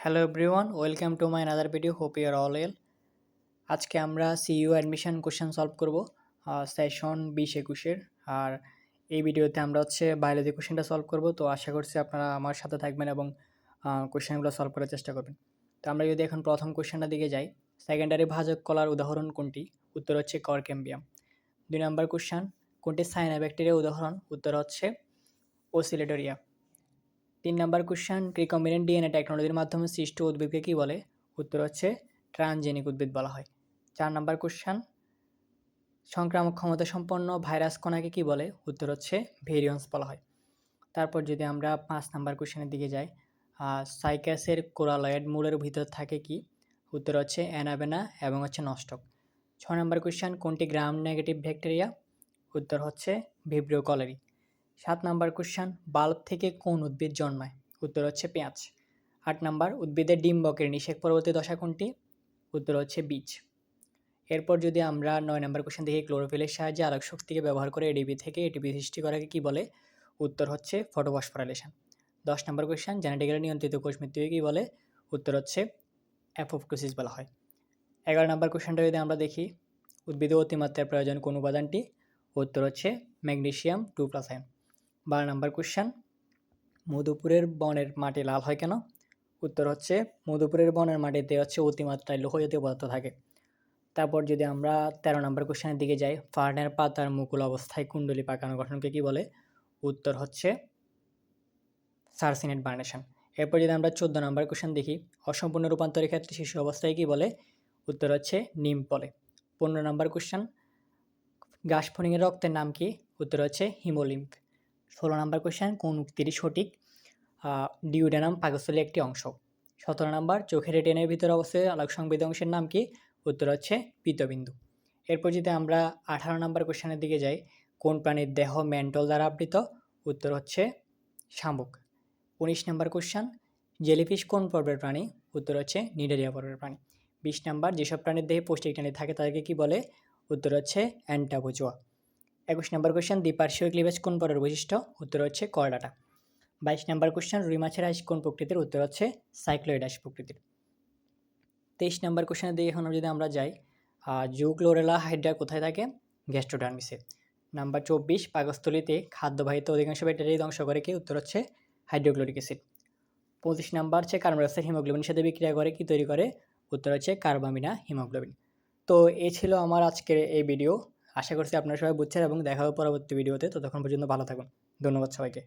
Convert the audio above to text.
Hello everyone welcome to my another video hope you're all well আজকে আমরা CU admission question solve করব session বিশ একুশের। আর এই ভিডিওতে আমরা হচ্ছে বায়োলজি কোশ্চেনটা সলভ করব। তো আশা করছি আপনারা আমার সাথে থাকবেন এবং কোশ্চেনগুলো সলভ করার চেষ্টা করবেন। তো আমরা যদি এখন প্রথম কোশ্চেনটার দিকে যাই সেকেন্ডারি ভাজক কলার উদাহরণ কোনটি? উত্তর হচ্ছে করকেম্বিয়াম দুই নম্বর কোশ্চেন কোনটি সাইনা ব্যাকটেরিয়া উদাহরণ? উত্তর হচ্ছে ওসিলেটরিয়া তিন নাম্বার কোশ্চেন রিকম্বিনেন্ট ডিএনএ টেকনোলজির মাধ্যমে সৃষ্ট উদ্ভিদকে কী বলে? উত্তর হচ্ছে ট্রানজেনিক উদ্ভিদ বলা হয়। চার নাম্বার কোশ্চেন সংক্রামক ক্ষমতা সম্পন্ন ভাইরাস কণাকে কী বলে? উত্তর হচ্ছে ভেরিয়ন্স বলা হয়। তারপর যদি আমরা পাঁচ নাম্বার কোশ্চেনের দিকে যাই সাইকাসের কোরালয়েড মূলের ভিতর থাকে কি? উত্তর হচ্ছে অ্যানাবেনা এবং হচ্ছে নষ্টক। ছ নম্বর কোশ্চেন কোনটি গ্রাম নেগেটিভ ব্যাকটেরিয়া উত্তর হচ্ছে ভিব্রিও কলেরি সাত নাম্বার কোশ্চেন বাল্ব থেকে কোন উদ্ভিদ জন্মায়? উত্তর হচ্ছে পেঁয়াজ। আট নাম্বার, উদ্ভিদের ডিম্বকের নিষেক পরবর্তী দশা কোনটি? উত্তর হচ্ছে বীজ। এরপর যদি আমরা নয় নম্বর কোশ্চেন দেখি, ক্লোরোফিলের সাহায্যে আলোক শক্তিকে ব্যবহার করে এডিবি থেকে এটিপি সৃষ্টি করাকে কী বলে? উত্তর হচ্ছে ফটোফসফোরাইলেশন দশ নম্বর কোশ্চেন জেনেটিক্যালি নিয়ন্ত্রিত কোষ মৃত্যুকে কী বলে? উত্তর হচ্ছে অ্যাপোপ্টোসিস বলা হয়। এগারো নম্বর কোশ্চেনটা যদি আমরা দেখি উদ্ভিদে অতিমাত্রার প্রয়োজন কোন উপাদানটি? উত্তর হচ্ছে ম্যাগনেশিয়াম টু প্লাস আয়ন। বারো নম্বর কোশ্চেন মধুপুরের বনের মাটি লাল হয় কেন? উত্তর হচ্ছে, মধুপুরের বনের মাটিতে হচ্ছে অতিমাত্রায় লোহ জাতীয় পদার্থ থাকে। তারপর যদি আমরা তেরো নম্বর কোশ্চেনের দিকে যাই, ফার্নের পাতার মুকুল অবস্থায় কুণ্ডলী পাকানো গঠনকে কী বলে? উত্তর হচ্ছে সার্সিনেট বার্নেশন। এরপর যদি আমরা চোদ্দ নম্বর কোশ্চেন দেখি, অসম্পূর্ণ রূপান্তরের ক্ষেত্রে শিশু অবস্থায় কী বলে? উত্তর হচ্ছে, নিম পলে পনেরো নম্বর কোশ্চেন গাছফড়িংয়ের রক্তের নাম কি? উত্তর হচ্ছে, হিমোলিম্ফ। ষোলো নম্বর কোশ্চেন কোন উক্তিটি সঠিক? ডিউডেনাম পাকস্থলী একটি অংশ। সতেরো নম্বর, চোখের রেটেনের ভিতরে অবস্থিত আলোক সংবেদী অংশের নাম কি? উত্তর হচ্ছে পিতবিন্দু। এরপর যদি আমরা আঠারো নম্বর কোশ্চেনের দিকে যাই, কোন প্রাণীর দেহ মেন্টল দ্বারা আবৃত? উত্তর হচ্ছে শামুক। উনিশ নম্বর কোশ্চেন জেলিফিশ কোন পর্বের প্রাণী? উত্তর হচ্ছে নিডেরিয়া পর্বের প্রাণী। বিশ নম্বর, যেসব প্রাণীর দেহে পৌষ্টিক প্রাণী থাকে তাদেরকে কি বলে? উত্তর হচ্ছে অ্যান্টাবোজোয়া। একুশ নম্বর কোশ্চেন দ্বিপার্শ্বীয় ক্লিভেজ কোন পরের বৈশিষ্ট্য? উত্তর হচ্ছে করডাটা বাইশ নম্বর কোশ্চেন রুই মাছের আইস কোন প্রকৃতির? উত্তর হচ্ছে সাইক্লোইড আইস প্রকৃতির। তেইশ নম্বর কোশ্চেনের দিকে এখন যদি আমরা যাই জুক্লোরেলা হাইড্রা কোথায় থাকে? গ্যাস্ট্রোডার্মিসে। নাম্বার চব্বিশ, পাকস্থলিতে খাদ্যবাহিত অধিকাংশ ব্যাটারি ধ্বংস করে কি? উত্তর হচ্ছে হাইড্রোক্লোরিক অ্যাসিড। পঁচিশ নাম্বার হচ্ছে কার্বন ডাইঅক্সাইড হিমোগ্লোবিনের সাথে বিক্রিয়া করে কি? তৈরি করে। উত্তর হচ্ছে কার্বামিনা হিমোগ্লোবিন। তো এই ছিল আমার আজকের এই ভিডিও আশা করছি আপনারা সবাই বুঝছেন এবং দেখা হবে পরবর্তী ভিডিওতে। তো তখন পর্যন্ত ভালো থাকুন। ধন্যবাদ সবাইকে।